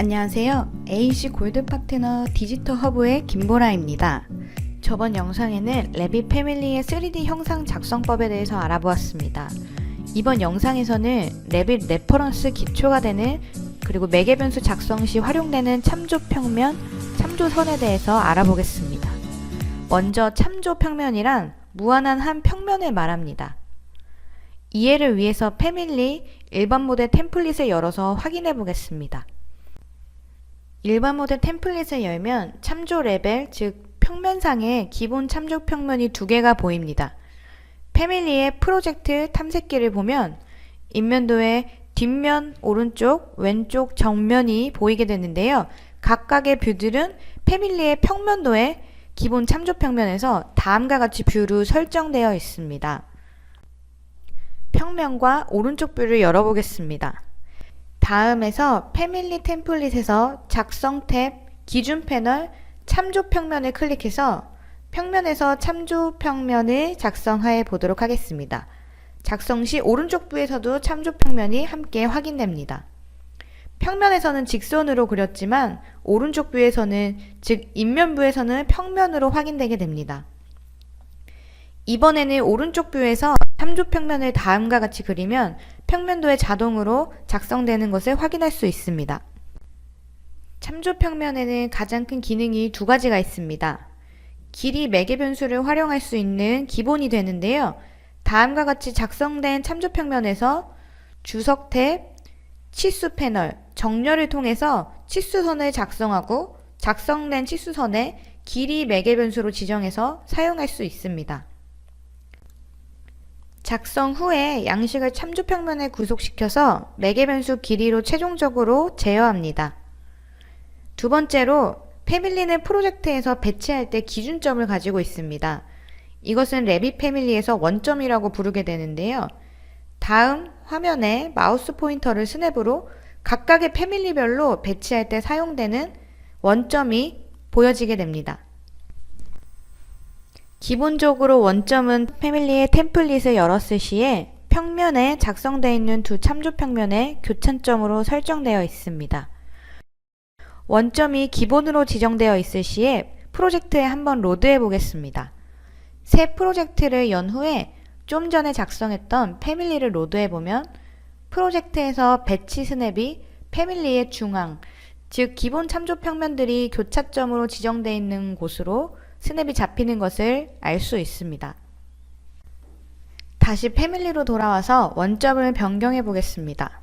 안녕하세요. AC 골드 파트너 디지털 허브의 김보라입니다. 저번 영상에는 레빗 패밀리의 3D 형상 작성법에 대해서 알아보았습니다. 이번 영상에서는 레빗 레퍼런스 기초가 되는 그리고 매개 변수 작성 시 활용되는 참조 평면, 참조 선에 대해서 알아보겠습니다. 먼저 참조 평면이란 무한한 한 평면을 말합니다. 이해를 위해서 패밀리 일반 모델 템플릿을 열어서 확인해 보겠습니다. 일반 모델 템플릿을 열면 참조 레벨, 즉 평면상에 기본 참조 평면이 두 개가 보입니다. 패밀리의 프로젝트 탐색기를 보면 인면도에 뒷면 오른쪽, 왼쪽 정면이 보이게 되는데요. 각각의 뷰들은 패밀리의 평면도에 기본 참조 평면에서 다음과 같이 뷰로 설정되어 있습니다. 평면과 오른쪽 뷰를 열어보겠습니다. 다음에서 패밀리 템플릿에서 작성 탭 기준 패널 참조 평면을 클릭해서 평면에서 참조 평면을 작성해 보도록 하겠습니다. 작성 시 오른쪽 뷰에서도 참조 평면이 함께 확인됩니다. 평면에서는 직선으로 그렸지만 오른쪽 뷰에서는 즉 인면 뷰에서는 평면으로 확인되게 됩니다. 이번에는 오른쪽 뷰에서 참조 평면을 다음과 같이 그리면 평면도에 자동으로 작성되는 것을 확인할 수 있습니다. 참조 평면에는 가장 큰 기능이 두 가지가 있습니다. 길이 매개 변수를 활용할 수 있는 기본이 되는데요. 다음과 같이 작성된 참조 평면에서 주석 탭, 치수 패널, 정렬을 통해서 치수선을 작성하고 작성된 치수선에 길이 매개 변수로 지정해서 사용할 수 있습니다. 작성 후에 양식을 참조 평면에 구속시켜서 매개 변수 길이로 최종적으로 제어합니다. 두 번째로 패밀리는 프로젝트에서 배치할 때 기준점을 가지고 있습니다. 이것은 레빗 패밀리에서 원점이라고 부르게 되는데요. 다음 화면에 마우스 포인터를 스냅으로 각각의 패밀리별로 배치할 때 사용되는 원점이 보여지게 됩니다. 기본적으로 원점은 패밀리의 템플릿을 열었을 시에 평면에 작성되어 있는 두 참조 평면의 교차점으로 설정되어 있습니다. 원점이 기본으로 지정되어 있을 시에 프로젝트에 한번 로드해 보겠습니다. 새 프로젝트를 연 후에 좀 전에 작성했던 패밀리를 로드해 보면 프로젝트에서 배치 스냅이 패밀리의 중앙, 즉 기본 참조 평면들이 교차점으로 지정되어 있는 곳으로 스냅이 잡히는 것을 알 수 있습니다. 다시 패밀리로 돌아와서 원점을 변경해 보겠습니다.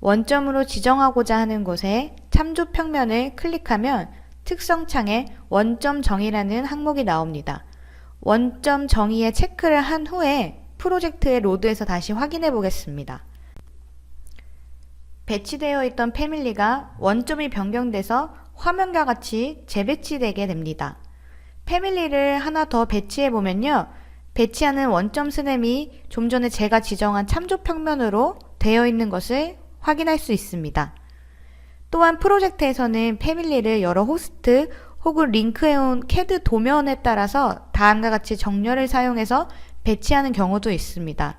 원점으로 지정하고자 하는 곳에 참조 평면을 클릭하면 특성 창에 원점 정의라는 항목이 나옵니다. 원점 정의에 체크를 한 후에 프로젝트의 로드에서 다시 확인해 보겠습니다. 배치되어 있던 패밀리가 원점이 변경돼서 화면과 같이 재배치되게 됩니다. 패밀리를 하나 더 배치해 보면요. 배치하는 원점 스냅이 좀 전에 제가 지정한 참조 평면으로 되어 있는 것을 확인할 수 있습니다. 또한 프로젝트에서는 패밀리를 여러 호스트 혹은 링크해온 캐드 도면에 따라서 다음과 같이 정렬을 사용해서 배치하는 경우도 있습니다.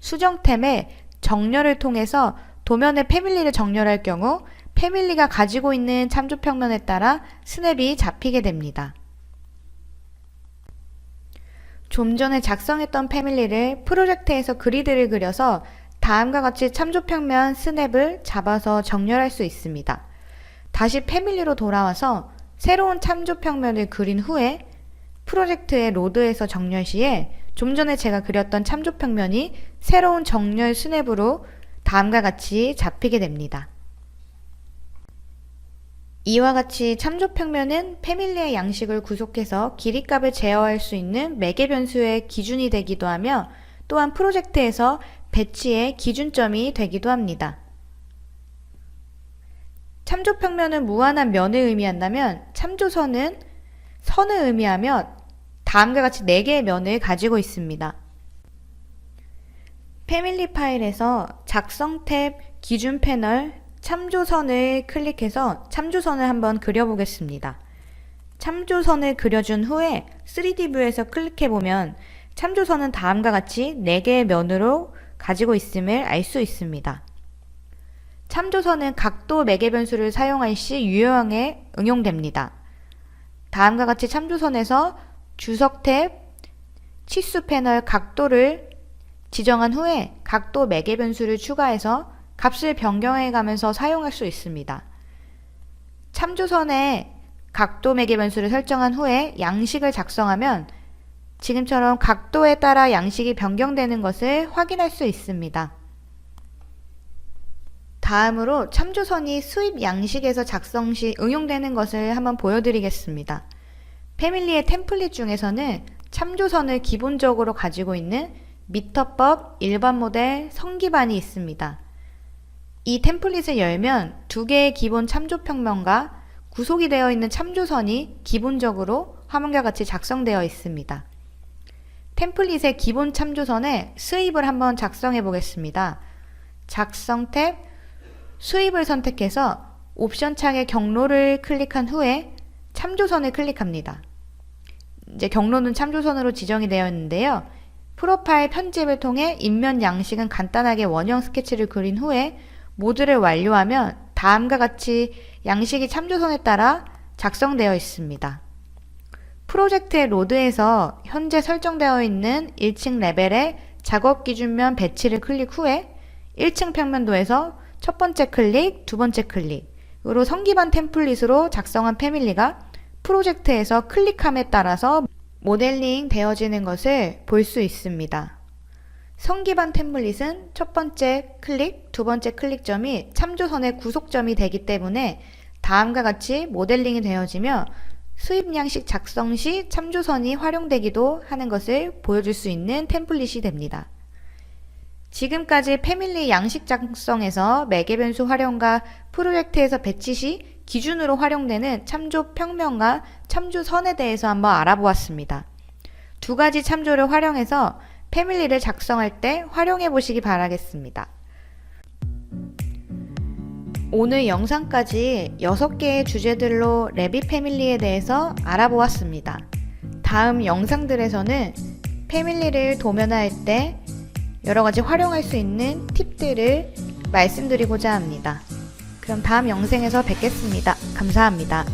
수정템에 정렬을 통해서 도면의 패밀리를 정렬할 경우 패밀리가 가지고 있는 참조 평면에 따라 스냅이 잡히게 됩니다. 좀 전에 작성했던 패밀리를 프로젝트에서 그리드를 그려서 다음과 같이 참조 평면 스냅을 잡아서 정렬할 수 있습니다. 다시 패밀리로 돌아와서 새로운 참조 평면을 그린 후에 프로젝트의 로드에서 정렬 시에 좀 전에 제가 그렸던 참조 평면이 새로운 정렬 스냅으로 다음과 같이 잡히게 됩니다. 이와 같이 참조 평면은 패밀리의 양식을 구속해서 길이값을 제어할 수 있는 매개 변수의 기준이 되기도 하며 또한 프로젝트에서 배치의 기준점이 되기도 합니다. 참조 평면은 무한한 면을 의미한다면 참조선은 선을 의미하며 다음과 같이 4개의 면을 가지고 있습니다. 패밀리 파일에서 작성 탭 기준 패널 참조선을 클릭해서 참조선을 한번 그려보겠습니다. 참조선을 그려준 후에 3D 뷰에서 클릭해보면 참조선은 다음과 같이 4개의 면으로 가지고 있음을 알 수 있습니다. 참조선은 각도 매개 변수를 사용할 시 유효하게 응용됩니다. 다음과 같이 참조선에서 주석 탭, 치수 패널 각도를 지정한 후에 각도 매개 변수를 추가해서 값을 변경해 가면서 사용할 수 있습니다. 참조선에 각도 매개 변수를 설정한 후에 양식을 작성하면 지금처럼 각도에 따라 양식이 변경되는 것을 확인할 수 있습니다. 다음으로 참조선이 수입 양식에서 작성 시 응용되는 것을 한번 보여드리겠습니다. 패밀리의 템플릿 중에서는 참조선을 기본적으로 가지고 있는 미터법 일반 모델 성기반이 있습니다. 이 템플릿을 열면 두 개의 기본 참조 평면과 구속이 되어 있는 참조선이 기본적으로 화면과 같이 작성되어 있습니다. 템플릿의 기본 참조선에 수입을 한번 작성해 보겠습니다. 작성 탭 수입을 선택해서 옵션 창의 경로를 클릭한 후에 참조선을 클릭합니다. 이제 경로는 참조선으로 지정이 되어 있는데요. 프로파일 편집을 통해 인면 양식은 간단하게 원형 스케치를 그린 후에 모드를 완료하면 다음과 같이 양식이 참조선에 따라 작성되어 있습니다. 프로젝트의 로드에서 현재 설정되어 있는 1층 레벨의 작업 기준면 배치를 클릭 후에 1층 평면도에서 첫 번째 클릭, 두 번째 클릭으로 성기반 템플릿으로 작성한 패밀리가 프로젝트에서 클릭함에 따라서 모델링 되어지는 것을 볼 수 있습니다. 성기반 템플릿은 첫 번째 클릭, 두 번째 클릭점이 참조선의 구속점이 되기 때문에 다음과 같이 모델링이 되어지며 수입 양식 작성 시 참조선이 활용되기도 하는 것을 보여줄 수 있는 템플릿이 됩니다. 지금까지 패밀리 양식 작성에서 매개 변수 활용과 프로젝트에서 배치 시 기준으로 활용되는 참조 평면과 참조선에 대해서 한번 알아보았습니다. 두 가지 참조를 활용해서 패밀리를 작성할 때 활용해 보시기 바라겠습니다. 오늘 영상까지 6개의 주제들로 레빗 패밀리에 대해서 알아보았습니다. 다음 영상들에서는 패밀리를 도면화할 때 여러 가지 활용할 수 있는 팁들을 말씀드리고자 합니다. 그럼 다음 영상에서 뵙겠습니다. 감사합니다.